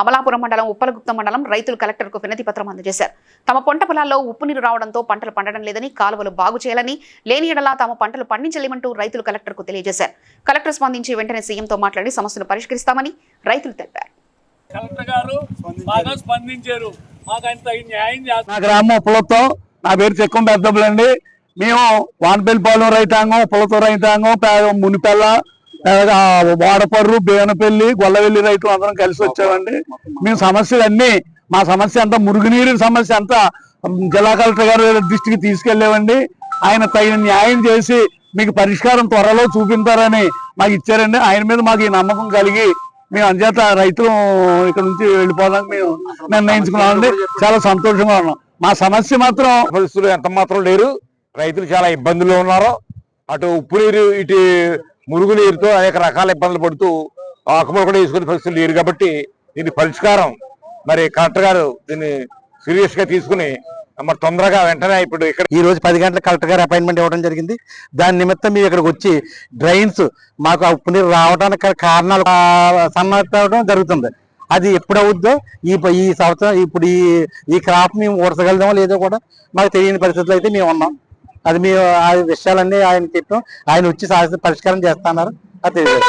అమలాపురం మండలం ఉప్పలగుప్తం మండలం రైతులు కలెక్టర్కు వినతి పత్రం అందజేశారు. తమ పంట పొలాల్లో ఉప్పు నీరు రావడంతో పంటలు పండడం లేదని కాలువలు బాగు చేయాలని లేని ఎడలా తమ పంటలు పండించలేమంటూ రైతులు కలెక్టర్కు తెలియజేశారు. కలెక్టర్ స్పందించి వెంటనే సీఎంతో మాట్లాడి సమస్యను పరిష్కరిస్తామని రైతులు తెలిపారు. కలెక్టర్ గారు బాగా స్పందించారు. మాకు ఆయన తగిన న్యాయం చేస్తారు నా గ్రామం ఉప్పలతో నా పేరు చెక్కం పెద్దబులండి మేము వానపల్లిపాలెం రైతాంగం ఉప్పలతో రైతాంగం మునిపెల్ల వాడపర్రు బేనపల్లి గొల్లవెల్లి రైతులు అందరం కలిసి వచ్చామండి. మేము సమస్యలు మా సమస్య అంతా మురుగునీరు సమస్య అంతా జిల్లా కలెక్టర్ గారి దృష్టికి తీసుకెళ్ళామండి. ఆయన తగిన న్యాయం చేసి మీకు పరిష్కారం త్వరలో చూపించారని మాకు ఇచ్చారండి. ఆయన మీద మాకు ఈ నమ్మకం కలిగి మేము అంచేత రైతులు ఇక్కడ నుంచి వెళ్ళిపోవడానికి మేము నిర్ణయించుకున్నామండి. చాలా సంతోషంగా ఉన్నాం. మా సమస్య మాత్రం పరిస్థితులు ఎంత మాత్రం లేరు. రైతులు చాలా ఇబ్బందులు ఉన్నారు. అటు ఉప్పు నీరు ఇటు మురుగు నీరుతో అనేక రకాల ఇబ్బందులు పడుతూ ఆకుమలు కూడా వేసుకునే పరిస్థితులు లేరు కాబట్టి దీని పరిష్కారం మరి కలెక్టర్ గారు దీన్ని సీరియస్గా తీసుకుని మరి తొందరగా వెంటనే ఇప్పుడు ఇక్కడ ఈ రోజు పది గంటల కలెక్టర్ గారు అపాయింట్మెంట్ ఇవ్వడం జరిగింది. దాని నిమిత్తం మీరు ఇక్కడికి వచ్చి డ్రైన్స్ మాకు ఉప్పు నీరు రావడానికి గల కారణాలు సన్నట్టడం జరుగుతుంది. అది ఎప్పుడు అవుద్దో ఈ ఈ సంవత్సరం ఇప్పుడు ఈ ఈ క్రాప్ మేము ఊడసగలుగుదామో లేదో కూడా మాకు తెలియని పరిస్థితులు అయితే మేము ఉన్నాం. అది మేము ఆ విషయాలన్నీ ఆయన చెప్పాం ఆయన వచ్చి శాశ్వత పరిష్కారం చేస్తున్నారు. అది తెలియదు